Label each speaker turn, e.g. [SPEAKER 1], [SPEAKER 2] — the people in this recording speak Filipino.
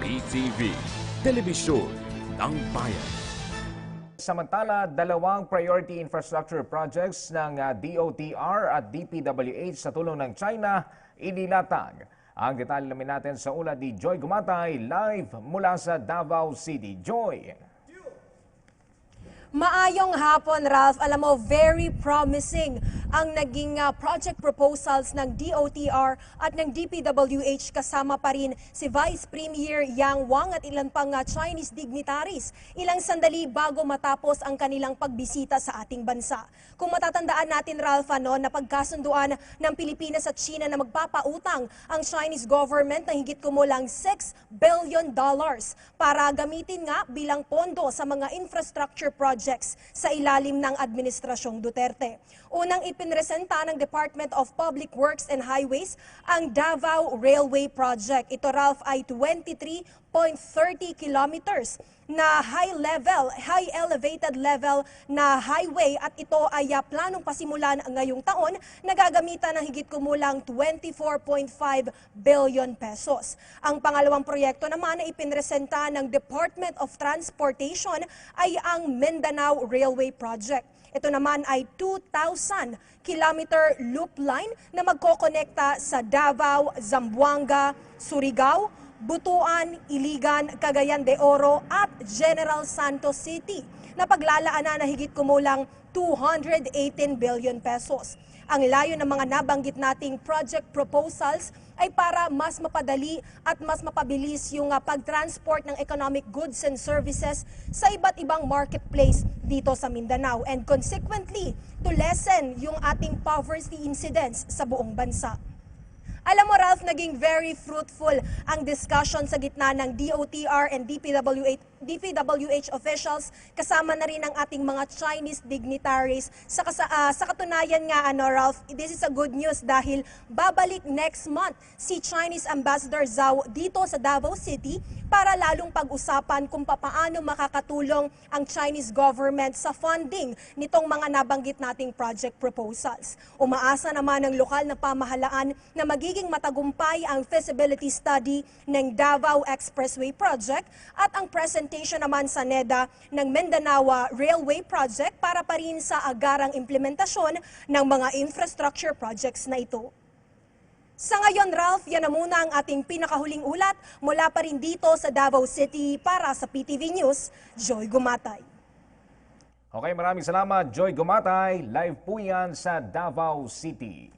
[SPEAKER 1] PTV, Telebisyon ng Bayan.
[SPEAKER 2] Samantala, dalawang priority infrastructure projects ng ah, DOTR at DPWH sa tulong ng China inilatag. Ang detalye namin natin sa ulat ni Joy Gumatay live mula sa Davao City. Joy!
[SPEAKER 3] Maayong hapon, Ralph. Alam mo, very promising ang naging ah, project proposals ng DOTR at ng DPWH kasama pa rin si Vice Premier Yang Wang at ilan pang ah, Chinese dignitaries. Ilang sandali bago matapos ang kanilang pagbisita sa ating bansa. Kung matatandaan natin, Ralph, ano, na pagkasunduan ng Pilipinas at China na magpapautang ang Chinese government ng higit kumulang 6 billion dollars para gamitin nga bilang pondo sa mga infrastructure projects sa ilalim ng Administrasyong Duterte. Unang ipinresenta ng Department of Public Works and Highways ang Davao Railway Project. Ito, Ralph, ay 23.30 kilometers na high level, high elevated level na highway at ito ay ah, planong pasimulan ngayong taon na gagamitan ng higit kumulang 24.5 billion pesos. Ang pangalawang proyekto naman na ipinresenta ng Department of Transportation ay ang Mindanao Railway Project. Ito naman ay 2,000 kilometer loop line na magkokonekta sa Davao, Zamboanga, Surigao, Butuan, Iligan, Cagayan de Oro at General Santos City na paglalaanan na higit kumulang 218 billion pesos. Ang layo ng mga nabanggit nating project proposals ay para mas mapadali at mas mapabilis yung ah, pag-transport ng economic goods and services sa iba't ibang marketplace dito sa Mindanao and consequently to lessen yung ating poverty incidence sa buong bansa. Alam mo, Ralph, naging very fruitful ang discussion sa gitna ng DOTR and DPWH, DPWH officials. Kasama na rin ang ating mga Chinese dignitaries. Sa, ah, sa katunayan nga, ano, Ralph, this is a good news dahil babalik next month si Chinese Ambassador Zhao dito sa Davao City para lalong pag-usapan kung papaano makakatulong ang Chinese government sa funding nitong mga nabanggit nating project proposals. Umaasa naman ng lokal na pamahalaan na magiging matagumpay ang feasibility study ng Davao Expressway Project at ang presentation naman sa NEDA ng Mindanao Railway Project para pa rin sa agarang implementasyon ng mga infrastructure projects na ito. Sa ngayon, Ralph, yan na muna ang ating pinakahuling ulat mula pa rin dito sa Davao City para sa PTV News, Joy Gumatay.
[SPEAKER 2] Okay, maraming salamat Joy Gumatay. Live po yan sa Davao City.